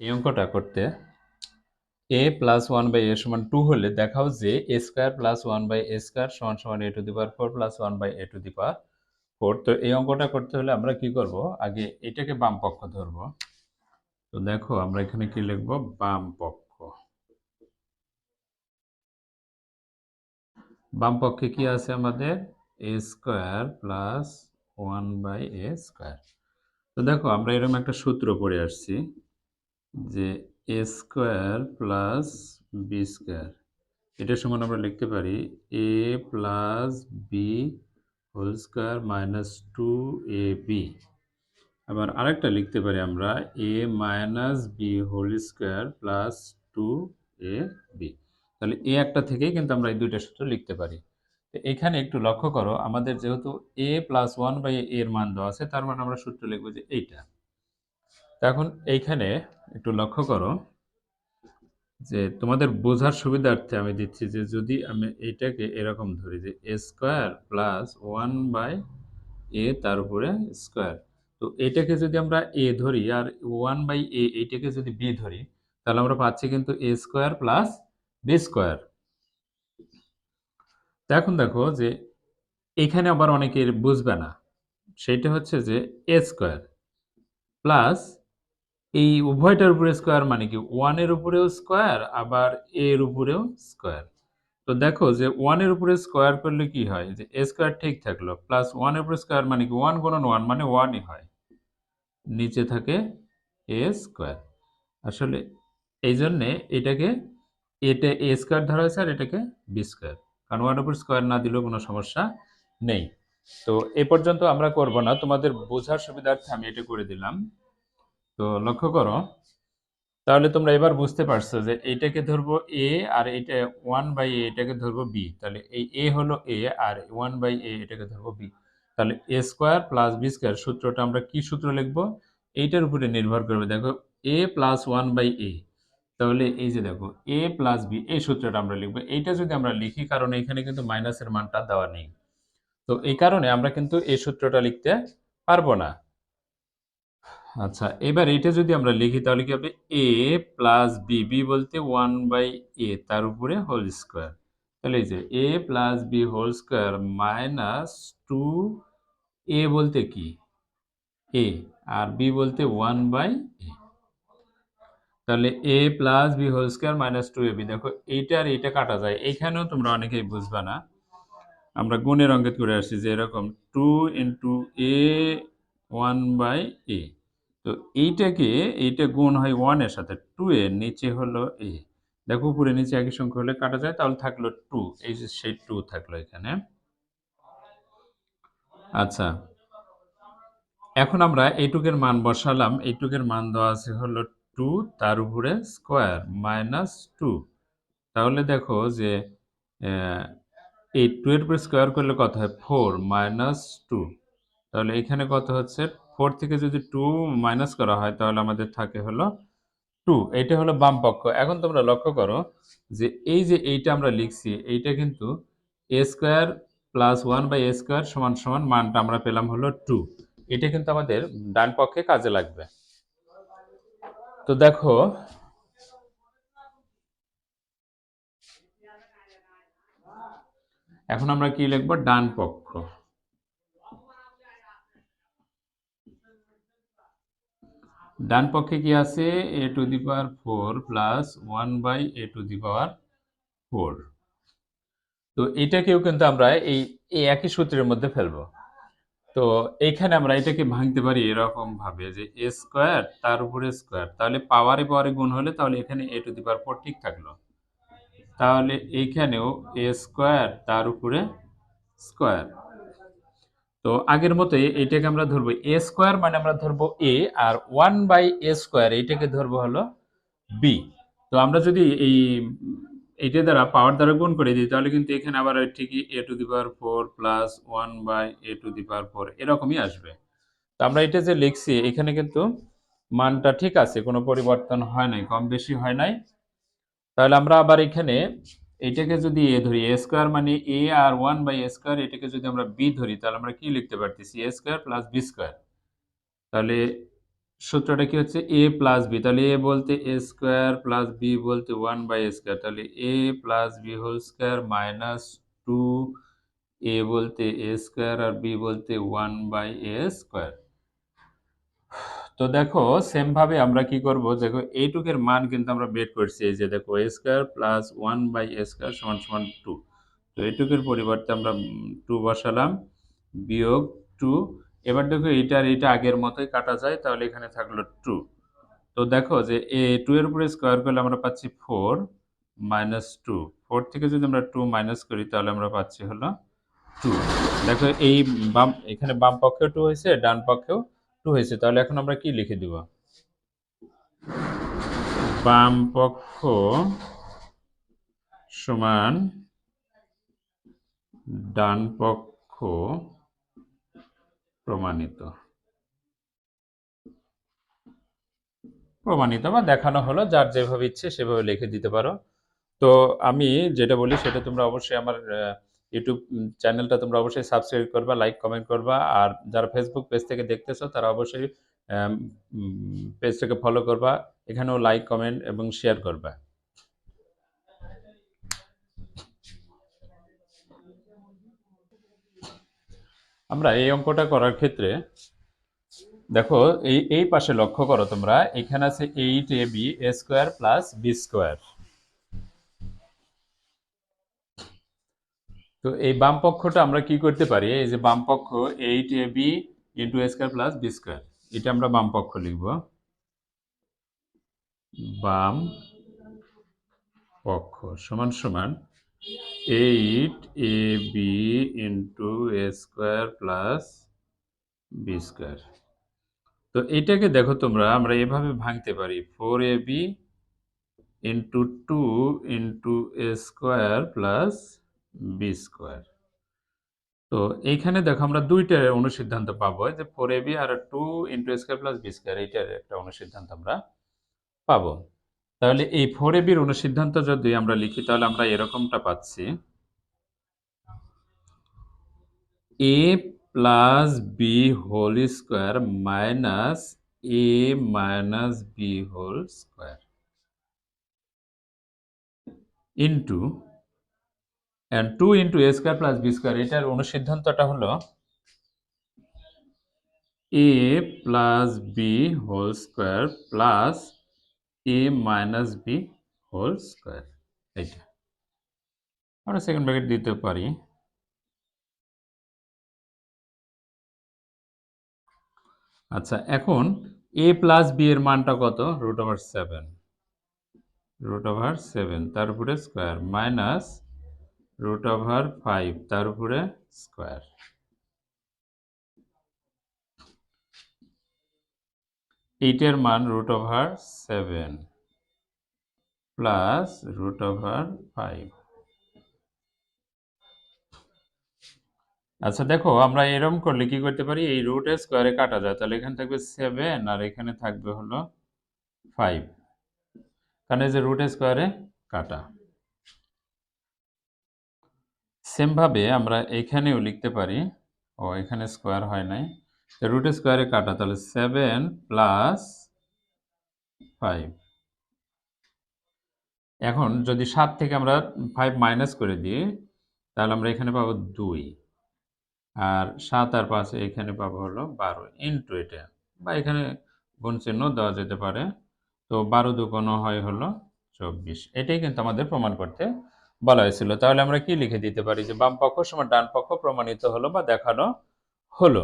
এই অঙ্কটা করতে a plus one by a সমান টু হলে দেখাও যে a square plus one by a square সমান সমান a to the power four plus one by a to the power four তো এই অঙ্কটা করতে হলে আমরা কি করব? আগে এটাকে বাম পক্ষ ধরবো। তো দেখো আমরা এখানে কি লিখব? বাম পক্ষ। বাম পক্ষে কি আছে আমাদের? A square plus one by a square তো দেখো আমরা এরকম একটা সূত্র পড়ে আসছি। যে a square plus b square. এটার সমান আমরা লিখতে পারি a plus b whole square minus two a b. আবার আরেকটা লিখতে পারি আমরা a minus b whole square plus two a b. তাহলে এ একটা থেকেই কিন্তু আমরা এই দুইটা সূত্র লিখতে পারি। তো এখানে একটু লক্ষ্য করো, আমাদের যেহেতু এ প্লাস ওয়ান বাই এর মান দেওয়া আছে, তার মানে আমরা সূত্র লিখব যে এইটা। এখন এইখানে একটু লক্ষ্য করো যে তোমাদের বোঝার সুবিধার্থে আমি দিচ্ছি যে যদি আমি এইটাকে এরকম ধরি যে a square plus one by a তার উপরে স্কোয়ার তো এটাকে যদি আমরা এ ধরি আর ওয়ান বাই এ এইটাকে যদি বি ধরি, তাহলে আমরা পাচ্ছি কিন্তু a square plus b square এখন দেখো যে এখানে আবার অনেকের বুঝবে না। সেটা হচ্ছে যে এ স্কোয়ার প্লাস এই উভয়টার উপরে স্কোয়ার মানে কি? ওয়ানের উপরেও স্কোয়ার আবার এর উপরেও স্কোয়ার তো দেখো যে ওয়ানের উপরে স্কোয়ার করলে কি হয়? যে এ স্কোয়ার ঠিক থাকল প্লাস ওয়ানের উপরে স্কোয়ার মানে কি? ওয়ান গুণন ওয়ান মানে ওয়ানই হয়। নিচে থাকে এ স্কোয়ার আসলে এই জন্যে এটাকে, এটা এ স্কোয়ার ধরা হয়েছে আর এটাকে বি স্কোয়ার কারণ ওয়ান উপর স্কোয়ার না দিলেও কোনো সমস্যা নেই। তো এ পর্যন্ত আমরা করব না। তোমাদের বোঝার সুবিধার্থে আমি এটা করে দিলাম। তো লক্ষ্য করো, তাহলে তোমরা এবার বুঝতে পারছ যে এইটাকে ধরবো এ আর এটা ওয়ান বাই এ এটাকে ধরবো বি তাহলে এই এ হলো এ আর ওয়ান বাই এ এটাকে ধরবো বি তাহলে a square plus b square সূত্রটা আমরা কি সূত্র লিখব? এইটার উপরে নির্ভর করবে। দেখো a plus one by a তাহলে এই যে দেখো এ প্লাস বি এই সূত্রটা আমরা লিখব। এইটা যদি আমরা লিখি, কারণ এখানে কিন্তু মাইনাসের মানটা দেওয়া নেই। তো এই কারণে আমরা কিন্তু এই সূত্রটা লিখতে পারব না। আচ্ছা এবার এটা যদি আমরা লিখি, তাহলে কি হবে? এ প্লাস বি বি বলতে ওয়ান বাই এ তার উপরে হোল স্কোয়ার তাহলে এই যে a plus b whole square minus two a বলতে কি? এ আর বি বলতে ওয়ান বাই এ তাহলে a plus b whole square minus two a b দেখো, এইটা আর এইটা কাটা যায়। এখানেও তোমরা অনেকেই বুঝবা না। আমরা গুণের অঙ্কিত করে আসছি যে এরকম two into a one by a তো এইটাকে, এইটা গুণ হয় ওয়ানের সাথে টু এর নিচে হলো এ। দেখো উপরে নিচে একই সংখ্যা হলে কাটা যায়, তাহলে থাকল টু এই যে সেই টু থাকল এখানে। আচ্ছা। এখন আমরা এইটুকের মান বসালাম। এইটুকের মান দেওয়া আছে হলো টু তার উপরে স্কোয়ার মাইনাস টু তাহলে দেখো যে এই টু এর উপরে স্কোয়ার করলে কত হয়? ফোর মাইনাস টু তাহলে এখানে কত হচ্ছে? ফোর থেকে যদি টু মাইনাস করা হয়, তাহলে আমাদের থাকে হলো টু এইটা হলো বাম পক্ষ। এখন তোমরা লক্ষ্য করো যে এই যে এইটা আমরা লিখছি, এইটা কিন্তু a square plus one by a square সমান সমান মানটা আমরা পেলাম হলো টু এটা কিন্তু আমাদের ডান পক্ষে কাজে লাগবে। তো দেখো, এখন আমরা কি লিখব? ডান পক্ষ। ডান পক্ষে কি আছে? A to the power four plus one by a to the power four তো এটাকেও কিন্তু আমরা এই এই একই সূত্রের মধ্যে ফেলব। তো এইখানে আমরা এটাকে ভাঙতে পারি এরকম ভাবে যে এ স্কোয়ার তার উপরে স্কোয়ার তাহলে পাওয়ারে পাওয়ারে গুণ হলে তাহলে এখানে এ টু দি পাওয়ার ফোর ঠিক থাকল। তাহলে এইখানেও এ স্কোয়ার তার উপরে স্কোয়ার তো আগের মতোই এটাকে আমরা ধরবো এ স্কোয়ার মানে আমরা ধরবো এ আর ওয়ান বাই এ স্কোয়ার এইটাকে ধরবো হলো বি তো আমরা যদি এই এইটা দ্বারা পাওয়ার দ্বারা গুণ করে দিই, তাহলে কিন্তু এখানে আবার ঠিকই a to the power four plus one by a to the power four এরকমই আসবে। তো আমরা এটা যে লিখছি, এখানে কিন্তু মানটা ঠিক আছে, কোনো পরিবর্তন হয় নাই, কম বেশি হয় নাই। তাহলে আমরা আবার এখানে এটাকে যদি এ ধরি, এ স্কোয়ার মানে এ আর ওয়ান বাই এ স্কোয়ার, এটাকে যদি আমরা বি ধরি, তাহলে আমরা কি লিখতে পারতেছি? A square plus b square. তাহলে সূত্রটা কি হচ্ছে? A plus b. তাহলে এ বলতে এ স্কোয়ার প্লাস বি বলতে ওয়ান বাই এ স্কোয়ার। তাহলে a plus b whole square minus two, a বলতে এ স্কোয়ার আর বি বলতে ওয়ান বাই এ স্কোয়ার। তো দেখো সেম ভাবে আমরা কি করব? দেখো, এইটুকের মান কিন্তু আমরা বের করছি। এই যে দেখো a square plus one by a square সমান সমান টু তো এইটুকের পরিবর্তে আমরা টু বসালাম, বিয়োগ টু এবার দেখো, এইটা আর এইটা আগের মতোই কাটা যায়, তাহলে এখানে থাকল টু তো দেখো যে, এ টু এর উপরে স্কোয়ার করলে আমরা পাচ্ছি ফোর মাইনাস টু ফোর থেকে যদি আমরা টু মাইনাস করি, তাহলে আমরা পাচ্ছি হলো টু দেখো, এই বাম, এখানে বাম পক্ষেও টু হয়েছে, ডান পক্ষেও টু হয়েছে, তাহলে এখন আমরা কি লিখে দিব? বাম পক্ষ সমান ডান পক্ষ প্রমাণিত। প্রমাণিত বা দেখানো হলো, যার যেভাবে ইচ্ছে সেভাবে লিখে দিতে পারো। তো আমি যেটা বলি সেটা তোমরা অবশ্যই আমার ইউটিউব চ্যানেলটা তোমরা অবশ্যই সাবস্ক্রাইব করবা লাইক কমেন্ট করবা। আর যারা ফেসবুক পেজ থেকে দেখতেছো, তারা অবশ্যই পেজটাকে ফলো করবা। এখানেও লাইক কমেন্ট এবং শেয়ার করবা। আমরা এই অঙ্কটা করার ক্ষেত্রে, দেখো, এই এই পাশে লক্ষ্য করো তোমরা, এখানে আছে eight a b a square plus b square তো এই বাম পক্ষটা আমরা কি করতে পারি? এই যে বাম পক্ষ eight a b into a square plus b square এটা আমরা বাম পক্ষ লিখব। বাম পক্ষ সমান সমান eight a b into a square plus b square তো এটাকে দেখো তোমরা, আমরা এভাবে ভাঙতে পারি। Four a b into two into a square plus b square তো এইখানে দেখো আমরা দুইটার অনুসিদ্ধান্ত পাবো যে four A B R two into square plus b square এইটার একটা অনুসিদ্ধান্ত আমরা পাবো। তাহলে এই ফোর এ বির অনুসিদ্ধান্ত যদি আমরা লিখি, তাহলে আমরা এরকমটা পাচ্ছি। A plus b whole square minus a minus b whole square into and two into a square plus b square এটার অনুসিদ্ধান্তটা হলো a plus b whole square plus a minus b whole square এইটা। আমরা second bracket দিতে পারি। আচ্ছা এখন এ plus B এর মানটা কত? Root over seven root over seven তার উপরে square minus root over five তার উপরে স্কোয়ার এইটের মান root over seven plus root over five আচ্ছা দেখো, আমরা এরকম করলে কি করতে পারি? এই রুট স্কোয়ারে কাটা যায়, তাহলে এখানে থাকবে সেভেন আর এখানে থাকবে হলো ফাইভ কারণ এই যে রুট স্কোয়ারে কাটা। সেমভাবে আমরা এখানেও লিখতে পারি, ও এখানে স্কোয়ার হয় নাই রুট স্কোয়ারে কাটা, তাহলে সেভেন প্লাস ফাইভ। এখন যদি সাত থেকে আমরা ফাইভ মাইনাস করে দিই, তাহলে আমরা এখানে পাবো দুই, আর সাত আর পাঁচে এখানে পাবো হলো বারো ইন্টু এটা, বা এখানে গুণ চিহ্ন দেওয়া যেতে পারে, তো বারো দুকোনো হয় হলো চব্বিশ, এটাই কিন্তু আমাদের প্রমাণ করতে বলা হয়েছিল। তাহলে আমরা কি লিখে দিতে পারি? যে বাম পক্ষ সময় ডান পক্ষ প্রমাণিত হলো বা দেখানো হলো।